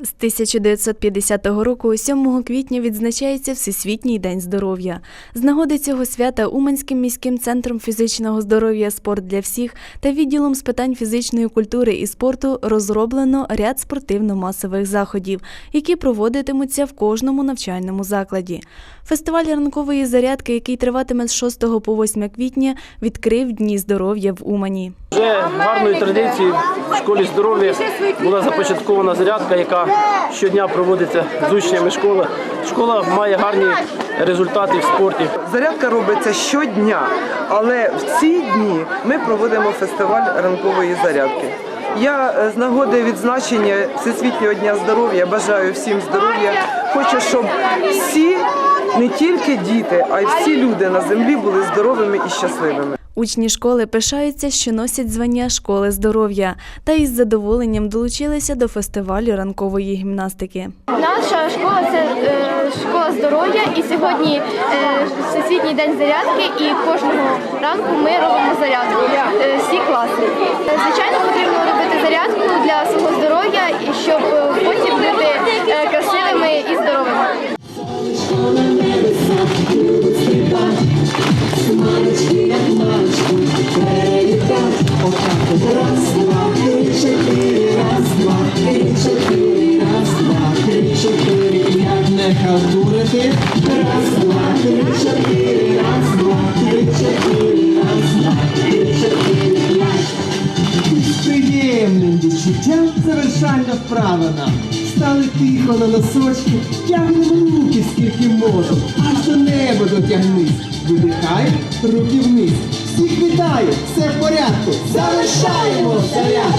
З 1950 року, 7 квітня, відзначається Всесвітній день здоров'я. З нагоди цього свята Уманським міським центром фізичного здоров'я Спорт для всіх та відділом з питань фізичної культури і спорту розроблено ряд спортивно-масових заходів, які проводитимуться в кожному навчальному закладі. Фестиваль ранкової зарядки, який триватиме з 6 по 8 квітня, відкрив Дні здоров'я в Умані. Вже гарною традицією школі здоров'я була започаткована зарядка, яка щодня проводиться з учнями школи. Школа має гарні результати в спорті. Зарядка робиться щодня, але в ці дні ми проводимо фестиваль ранкової зарядки. Я е, з нагоди відзначення Всесвітнього дня здоров'я бажаю всім здоров'я. Хочу, щоб всі, не тільки діти, а й всі люди на землі були здоровими і щасливими. Учні школи пишаються, що носять звання школи здоров'я та із задоволенням долучилися до фестивалю ранкової гімнастики. Наша школа це е, школа здоров'я, і сьогодні е, всесвітній день зарядки, і кожного ранку ми робимо зарядку. Е, всі класи. Звичайно, потрібно робити зарядку для свого Раз, два, три, чотири, раз, два, три, чотири, раз, два, три, чотири, п'ять. Приємним відчуттям завершальна вправа нам. Стали тихо на носочки, тягнемо руки скільки можемо, аж до неба дотягнись. Видихай, руки вниз. Всіх вітаю, все в порядку. Залишаємо заряд.